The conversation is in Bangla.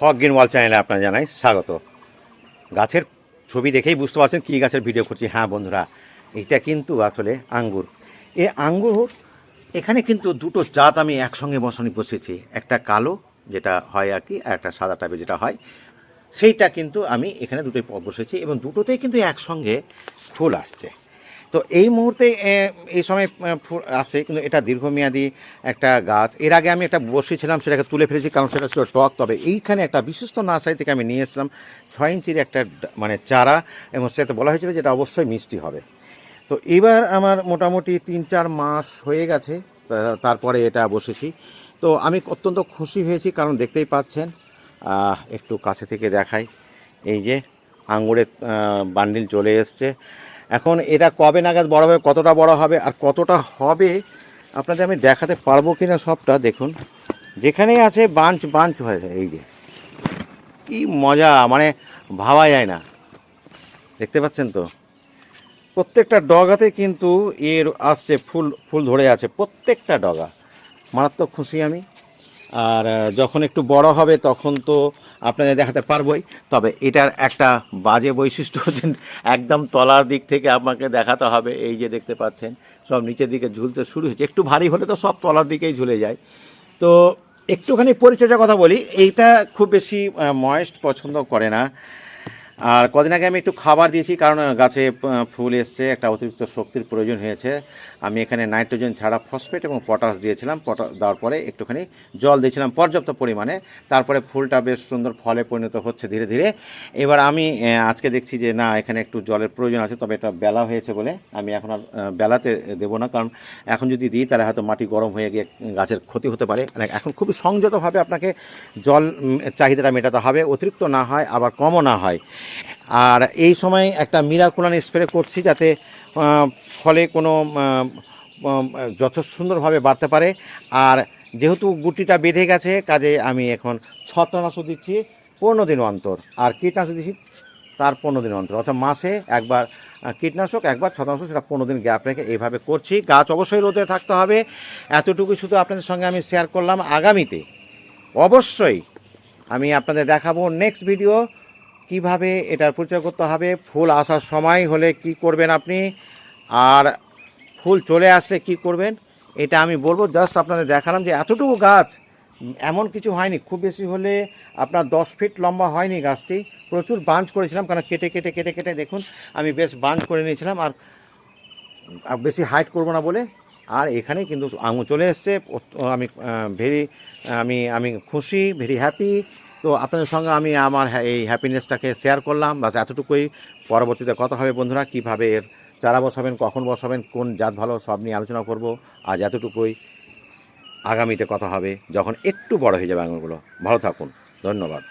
হক গ্রিন ওয়াল চ্যানেলে আপনার জানাই স্বাগত। গাছের ছবি দেখেই বুঝতে পারছেন কী গাছের ভিডিও করছি। হ্যাঁ বন্ধুরা, এটা কিন্তু আসলে আঙ্গুর। এ আঙ্গুর এখানে কিন্তু দুটো জাত আমি একসঙ্গে বসানি বসেছি। একটা কালো, যেটা হয় আর কি, আর একটা সাদা টাইপের যেটা হয়, সেইটা কিন্তু আমি এখানে দুটোই বসেছি এবং দুটোতেই কিন্তু একসঙ্গে ফুল আসছে। তো এই মুহূর্তে এই সময় ফুল কিন্তু এটা দীর্ঘমেয়াদী একটা গাছ। এর আগে আমি একটা বসেছিলাম সেটাকে তুলে ফেলেছি, কারণ সেটা ছিল টক। তবে এইখানে একটা বিশিষ্ট নার্সারি থেকে আমি নিয়ে এসেছিলাম, ছয় ইঞ্চির একটা মানে চারা, এবং সেটাতে বলা হয়েছিল যে এটা অবশ্যই মিষ্টি হবে। তো এবার আমার মোটামুটি তিন চার মাস হয়ে গেছে তারপরে এটা বসেছি। তো আমি অত্যন্ত খুশি হয়েছি, কারণ দেখতেই পাচ্ছেন একটু কাছে থেকে দেখাই। এই যে আঙুরের বান্ডিল চলে এসছে। এখন এটা কবে নাগাদ বড় হবে, কতটা বড় হবে আর কতটা হবে, আপনাদের আমি দেখাতে পারব কি না সবটা দেখুন। যেখানেই আছে বাঞ্চ বাঞ্চ হয়ে যায়, এই যে। কি মজা মানে ভাবা যায় না। দেখতে পাচ্ছেন তো? প্রত্যেকটা ডগাতে কিন্তু এর আসছে ফুল ফুল ধরে আছে, প্রত্যেকটা ডগা। মারাত্মক খুশি আমি। আর যখন একটু বড় হবে তখন তো আপনাদের দেখাতে পারবই। তবে এটার একটা বাজে বৈশিষ্ট্য হচ্ছে একদম তলার দিক থেকে আপনাকে দেখাতে হবে। এই যে দেখতে পাচ্ছেন, সব নিচের দিকে ঝুলতে শুরু হয়েছে। একটু ভারী হলে তো সব তলার দিকেই ঝুলে যায়। তো একটুখানি পরিচর্যার কথা বলি। এইটা খুব বেশি ময়েস্ট পছন্দ করে না। আর কদিন আগে আমি একটু খাবার দিয়েছি, কারণ গাছে ফুল এসছে, একটা অতিরিক্ত শক্তির প্রয়োজন হয়েছে। আমি এখানে নাইট্রোজেন ছাড়া ফসফেট এবং পটাশ দিয়েছিলাম, পটা, দেওয়ার পরে একটুখানি জল দিয়েছিলাম পর্যাপ্ত পরিমাণে। তারপরে ফুলটা বেশ সুন্দর ফলে পরিণত হচ্ছে ধীরে ধীরে। এবার আমি আজকে দেখছি যে, না, এখানে একটু জলের প্রয়োজন আছে, তবে এটা বেলা হয়েছে বলে আমি এখন আর বেলাতে দেবো না, কারণ এখন যদি দিই, তাহলে হয়তো মাটি গরম হয়ে গিয়ে গাছের ক্ষতি হতে পারে। মানে এখন খুবই সংযতভাবে আপনাকে জল চাহিদাটা মেটাতে হবে, অতিরিক্ত না হয়, আবার কমও না হয়। আর এই সময় একটা মিরাকুলান স্প্রে করছি যাতে ফলে কোনো যথেষ্ট সুন্দরভাবে বাড়তে পারে। আর যেহেতু গুটিটা বেঁধে গেছে, কাজে আমি এখন ছত্রনাশক দিচ্ছি পনেরো দিন অন্তর। আর কীটনাশক দিচ্ছি তার পনেরো দিন অন্তর। অর্থাৎ মাসে একবার কীটনাশক, একবার ছত্রনাশক সেটা পনেরো দিন গ্যাপ রেখে এইভাবে করছি। গাছ অবশ্যই রোদে থাকতে হবে। এতটুকু শুধু আপনাদের সঙ্গে আমি শেয়ার করলাম। আগামীতে অবশ্যই আমি আপনাদের দেখাবো নেক্সট ভিডিও কীভাবে এটার পরিচয় করতে হবে? ফুল আসার সময় হলে কি করবেন আপনি? আর ফুল চলে আসলে কি করবেন? এটা আমি বলব জাস্ট আপনাদের দেখালাম যে এতটুকু গাছ এমন কিছু হয়নি। খুব বেশি হলে আপনার দশ ফিট লম্বা হয়নি গাছটি। প্রচুর বাঞ্চ করেছিলাম, কারণ কেটে কেটে কেটে কেটে দেখুন, আমি বেশ বাঞ্চ করে নিয়েছিলাম, আর বেশি হাইট করব না বলে। আর এখানে কিন্তু আঙুর চলে এসছে আমি ভেরি আমি আমি খুশি ভেরি হ্যাপি তো আপনাদের সঙ্গে আমি আমার এই হ্যাপিনেসটাকে শেয়ার করলাম। বাস এতটুকুই। পরবর্তীতে কথা হবে বন্ধুরা, কীভাবে এর চারা বসাবেন, কখন বসাবেন, কোন জাত ভালো, সব নিয়ে আলোচনা করব। আজ এতটুকুই। আগামীতে কথা হবে যখন একটু বড় হয়ে যাবে আঙুলগুলো। ভালো থাকুন। ধন্যবাদ।